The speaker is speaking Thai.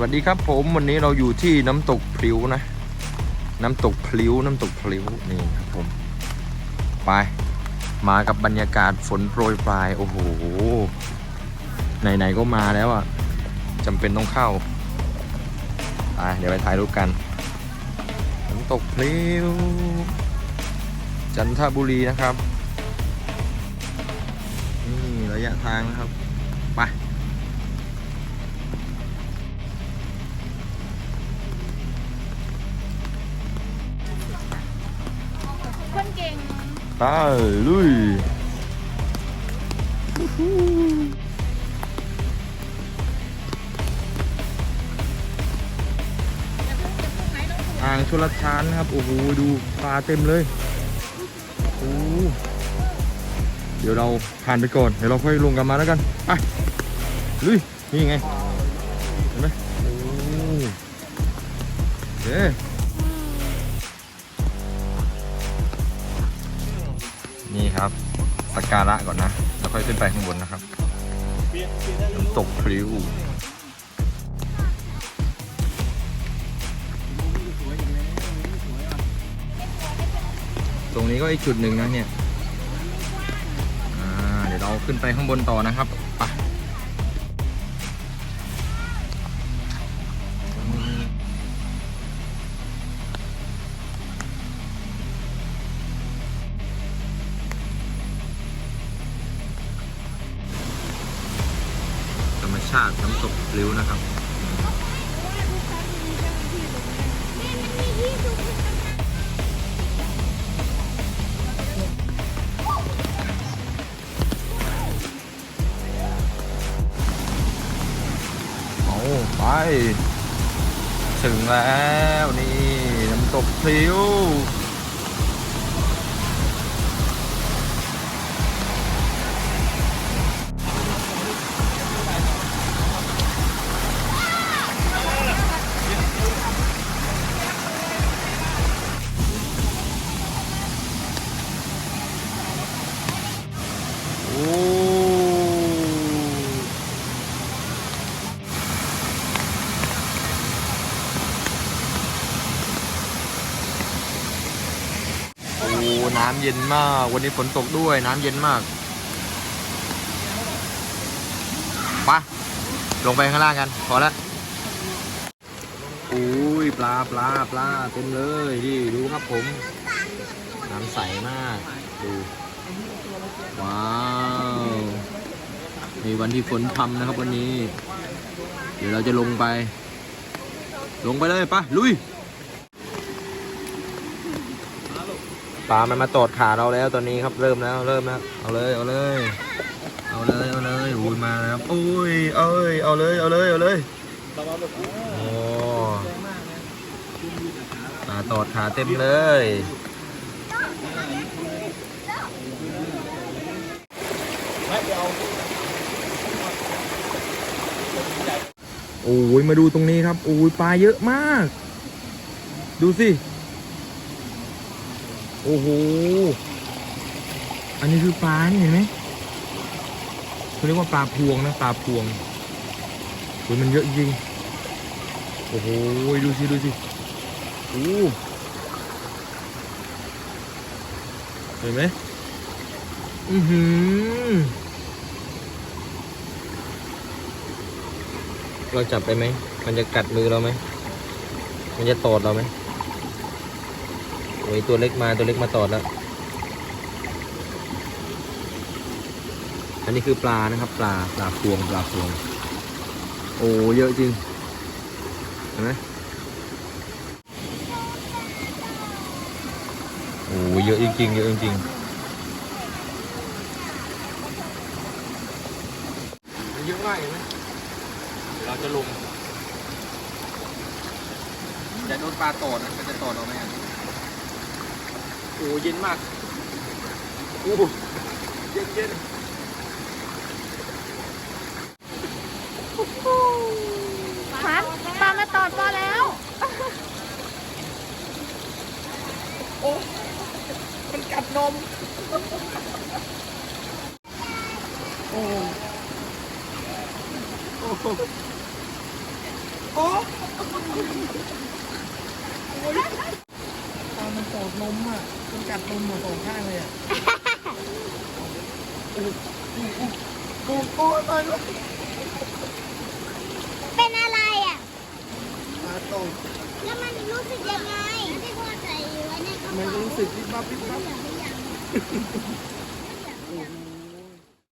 วัสดีครับผมวันนี้เราอยู่ที่น้ำตกพลิ้วนะ น้ำตกพลิ้วน้ำตกพลิ้วนี่ครับผม ไป มากับบรรยากาศฝนโปรยปลายโอ้โหไหนๆก็มาแล้วอะจำเป็นต้องเข้าไปเดี๋ยวไปถ่ายรูปกัน น้ำตกพลิ้วจันทบุรีนะครับ นี่ระยะทางนะครับ ไปลุยอ่างชลทานนะครับ โอ้โห ดูปลาเต็มเลยโอ้เดี๋ยวเราผ่านไปก่อน เดี๋ยวเราค่อยลงกันมาแล้วกันไปลุย นี่ไง เห็นไหมโอ้โอเค ครับ สักการะก่อนนะแล้วค่อยขึ้นไปข้างบนนะครับน้ำตกพริ้วตรงนี้ก็อีกจุดหนึ่งนะเนี่ยเดี๋ยวเราขึ้นไปข้างบนต่อนะครับไปาติน้ำตกพลิ้วนะครับ เอาไป ถึงแล้วนี่ น้ำตกพลิ้ว น้ำเย็นมาก วันนี้ฝนตกด้วยน้ำเย็นมากไปะลงไปข้างล่างกัน พอแล้วอุ้ยปลาปลาปลาเต็มเลยนี่ดูครับผม น้ำใสมาก ดู ว้าวนี่วันที่ฝนพรำนะครับวันนี้ เดี๋ยวเราจะลงไป ลงไปเลยปะลุย ปลามันมาตอดขาเราแล้วตอนนี้ครับเริ่มแล้วเริ่มแล้วเอาเลยเอาเลยเอาเลยเอาเลยโอ้ยมาแล้วครับโอ้ยเอ้ยเอาเลยเอาเลยเอาเลยโอ้ปลาตอดขาเต็มเลยโอ้ยมาดูตรงนี้ครับโอ้ยปลาเยอะมาก ดูสิ โอ้โห อันนี้คือปลานี่เห็นไหมเขาเรียกว่าปลาพวงนะปลาพวงโอ้ยมันเยอะจริง โอ้โห ดูสิดูสิโอ้เห็นไหมอือหือ เราจับไปไหม มันจะกัดมือเราไหม มันจะตอดเราไหม โอ้ยตัวเล็กมาตัวเล็กมาตอดแล้ว อันนี้คือปลานะครับ ปลาปลาพวงปลาพวง โอ้เยอะจริง เห็นไหมโอ้เยอะจริงๆเยอะจริงเยอะมากเห็นไหมเราจะลงอย่โดนปลาตอดนะจะตอดเราไหมอะ โอ้เย็นมากโอ้เย็นเย็นพันปลามาตอดปลาแล้วมันกัดนม โอ้ โอ้โอ้ตามันตอ ดนมอะมันกัดนมอะสองข้างเลยอะโอ้โอ้โอ้โอ้ตายแล้วเป็นอะไรอะตาโตแล้วมันรู้สึกยังไงที่พ่อใส่ไว้ในกระมันเป๋ารู้สึกวิบวับวิบวับ